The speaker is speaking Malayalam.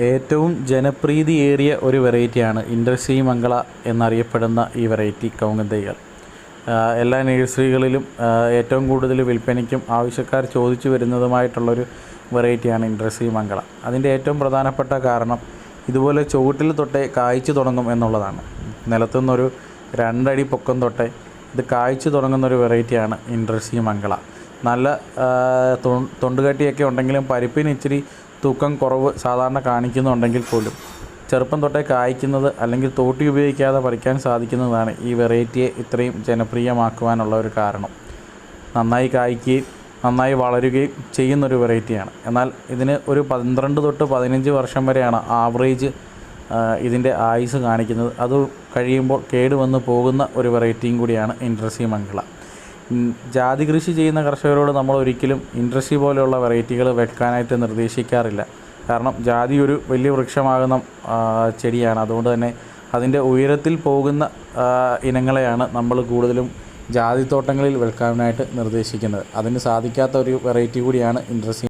ഏറ്റവും ജനപ്രീതിയേറിയ ഒരു വെറൈറ്റിയാണ് ഇൻഡസ്ട്രി മംഗള എന്നറിയപ്പെടുന്ന ഈ വെറൈറ്റി കവുങ്ങൻ തൈകൾ എല്ലാ നഴ്സറികളിലും ഏറ്റവും കൂടുതൽ വിൽപ്പനയ്ക്കും ആവശ്യക്കാർ ചോദിച്ചു വരുന്നതുമായിട്ടുള്ളൊരു വെറൈറ്റിയാണ് ഇൻഡസ്ട്രി മംഗള. അതിന്റെ ഏറ്റവും പ്രധാനപ്പെട്ട കാരണം ഇതുപോലെ ചുവട്ടിൽ തൊട്ടേ കായ്ച്ചു തുടങ്ങും എന്നുള്ളതാണ്. നിലത്തുനിന്നൊരു രണ്ടടി പൊക്കം തൊട്ടേ ഇത് കായ്ച്ചു തുടങ്ങുന്നൊരു വെറൈറ്റിയാണ് ഇൻഡസ്ട്രി മംഗള. നല്ല തൊണ്ടുകട്ടിയൊക്കെ ഉണ്ടെങ്കിലും പരിപ്പിന് ഇച്ചിരി തൂക്കം കുറവ് സാധാരണ കാണിക്കുന്നുണ്ടെങ്കിൽ പോലും ചെറുപ്പം തൊട്ടേ കായ്ക്കുന്നത് അല്ലെങ്കിൽ തോട്ടി ഉപയോഗിക്കാതെ പറിക്കാൻ സാധിക്കുന്നതാണ് ഈ വെറൈറ്റിയെ ഇത്രയും ജനപ്രിയമാക്കുവാനുള്ള ഒരു കാരണം. നന്നായി കായ്ക്കുകയും നന്നായി വളരുകയും ചെയ്യുന്നൊരു വെറൈറ്റിയാണ്. എന്നാൽ ഇതിന് ഒരു പന്ത്രണ്ട് തൊട്ട് പതിനഞ്ച് വർഷം വരെയാണ് ആവറേജ് ഇതിന്റെ ആയുസ് കാണിക്കുന്നത്. അത് കഴിയുമ്പോൾ കേടുവന്ന് പോകുന്ന ഒരു വെറൈറ്റിയും കൂടിയാണ് ഇൻട്രസി മംഗള. ജാതി കൃഷി ചെയ്യുന്ന കർഷകരോട് നമ്മൾ ഒരിക്കലും ഇൻട്രസി പോലെയുള്ള വെറൈറ്റികൾ വെക്കാനായിട്ട് നിർദ്ദേശിക്കാറില്ല. കാരണം ജാതി ഒരു വലിയ വൃക്ഷമാകുന്ന ചെടിയാണ്. അതുകൊണ്ട് തന്നെ അതിന്റെ ഉയരത്തിൽ പോകുന്ന ഇനങ്ങളെയാണ് നമ്മൾ കൂടുതലും ജാതി തോട്ടങ്ങളിൽ വെക്കാനായിട്ട് നിർദ്ദേശിക്കുന്നത്. അതിന് സാധിക്കാത്ത ഒരു വെറൈറ്റി കൂടിയാണ് ഇൻട്രസി